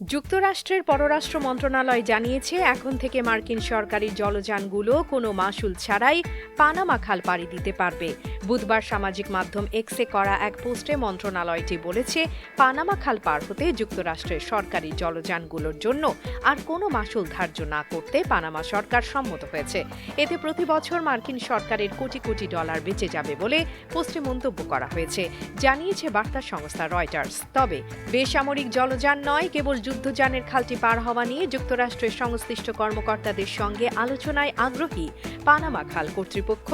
যুক্তরাষ্ট্রের পররাষ্ট্র মন্ত্রণালয় জানিয়েছে, এখন থেকে মার্কিন সরকারি জলযানগুলো কোনো মাসুল ছাড়াই পানামা খাল পাড়ি দিতে পারবে। বুধবার সামাজিক মাধ্যম এক্সে করা এক পোস্টে মন্ত্রণালয়টি বলেছে, পানামা খাল পার হতে যুক্তরাষ্ট্রের সরকারি জলযানগুলোর জন্য আর কোনো মাসুল ধার্য না করতে পানামা সরকার সম্মত হয়েছে। এতে প্রতি বছর মার্কিন সরকারের কোটি কোটি ডলার বেঁচে যাবে বলে পোস্টে মন্তব্য করা হয়েছে। জানিয়েছে বার্তা সংস্থা রয়টার্স। তবে বেসামরিক জলযান নয়, কেবল যুদ্ধযানের খালটি পার হওয়া নিয়ে যুক্তরাষ্ট্রের সংশ্লিষ্ট কর্মকর্তাদের সঙ্গে আলোচনায় আগ্রহী পানামা খাল কর্তৃপক্ষ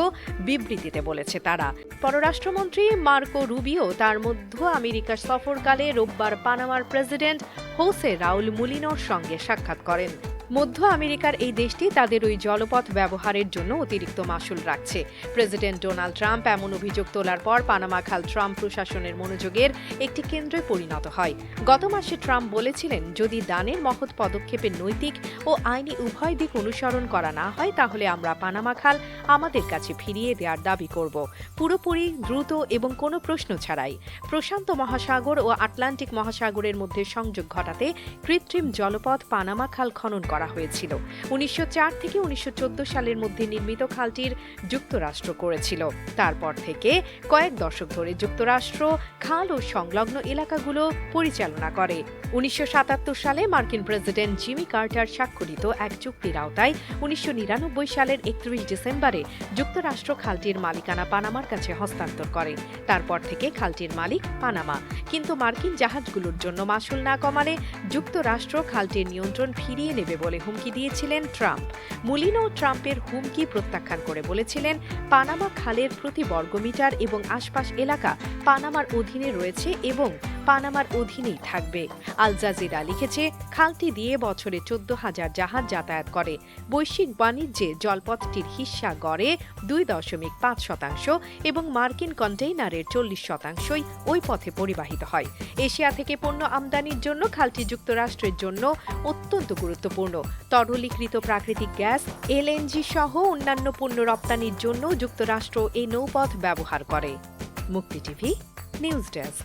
বিবৃতিতে বলেছে তারা। পররাষ্ট্রমন্ত্রী মার্কো রুবিও তার মধ্য আমেরিকার সফরকালে রোববার পানামার প্রেসিডেন্ট হোসে রাউল মুলিনোর সঙ্গে সাক্ষাৎ করেন। মধ্য আমেরিকার এই দেশটি তাদের ওই জলপথ ব্যবহারের জন্য অতিরিক্ত মাসুল রাখছে। প্রেসিডেন্ট ডোনাল্ড ট্রাম্প এমন অভিযোগ তোলার পর পানামা খাল ট্রাম্প প্রশাসনের মনোযোগের একটি কেন্দ্রে পরিণত হয়। গত মাসে ট্রাম্প বলেছিলেন, যদি দানের মহৎ পদক্ষেপে নৈতিক ও আইনি উভয় দিক অনুসরণ করা না হয়, তাহলে আমরা পানামা খাল আমাদের কাছে ফিরিয়ে দেওয়ার দাবি করব। পুরোপুরি দ্রুত এবং কোনো প্রশ্ন ছাড়াই। প্রশান্ত মহাসাগর ও আটলান্টিক মহাসাগরের মধ্যে সংযোগ ঘটাতে কৃত্রিম জলপথ পানামা খাল খনন করা হয়েছিল। উনিশশো চার থেকে উনিশশো চোদ্দ সালের মধ্যে নির্মিত খালটির যুক্তরাষ্ট্র করেছিল। তারপর থেকে কয়েক দশক ধরে যুক্তরাষ্ট্র খাল ও সংলগ্ন এলাকাগুলো পরিচালনা করে। উনিশশো সাতাত্তর সালে মার্কিন প্রেসিডেন্ট জিমি কার্টার স্বাক্ষরিত এক চুক্তির আওতায় উনিশশো নিরানব্বই সালের একত্রিশ ডিসেম্বরে যুক্তরাষ্ট্র খালটির মালিকানা পানামার কাছে হস্তান্তর করে। তারপর থেকে খালটির মালিক পানামা। কিন্তু মার্কিন জাহাজগুলোর জন্য মাসুল না কমালে যুক্তরাষ্ট্র খালটির নিয়ন্ত্রণ ফিরিয়ে নেবে বলে হুমকি দিয়েছিলেন ট্রাম্প। মুলিনো ট্রাম্পের হুমকি প্রত্যাখ্যান করে বলেছিলেন, পানামা খালের প্রতি বর্গমিটার এবং আশপাশ এলাকা পানামার অধীনে রয়েছে এবং পানামার অধীনেই থাকবে। আল জাজিরা লিখেছে, খালটি দিয়ে বছরে চোদ্দ হাজার জাহাজ যাতায়াত করে। বৈশ্বিক বাণিজ্যে জলপথটির হিস্সা গড়ে দুই দশমিক পাঁচ শতাংশ এবং মার্কিন কন্টেইনারের চল্লিশ শতাংশই ওই পথে পরিবাহিত হয়। এশিয়া থেকে পণ্য আমদানির জন্য খালটি যুক্তরাষ্ট্রের জন্য অত্যন্ত গুরুত্বপূর্ণ। তরলীকৃত প্রাকৃতিক গ্যাস, এলএনজি সহ অন্যান্য পণ্য রপ্তানির জন্য যুক্তরাষ্ট্র এই নৌপথ ব্যবহার করে। মুক্তি টিভি, নিউজ ডেস্ক।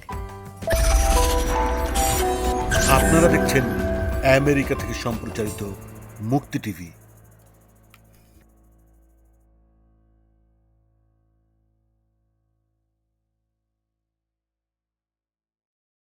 আপনারা দেখছেন আমেরিকা থেকে সম্প্রচারিত মুক্তি টিভি।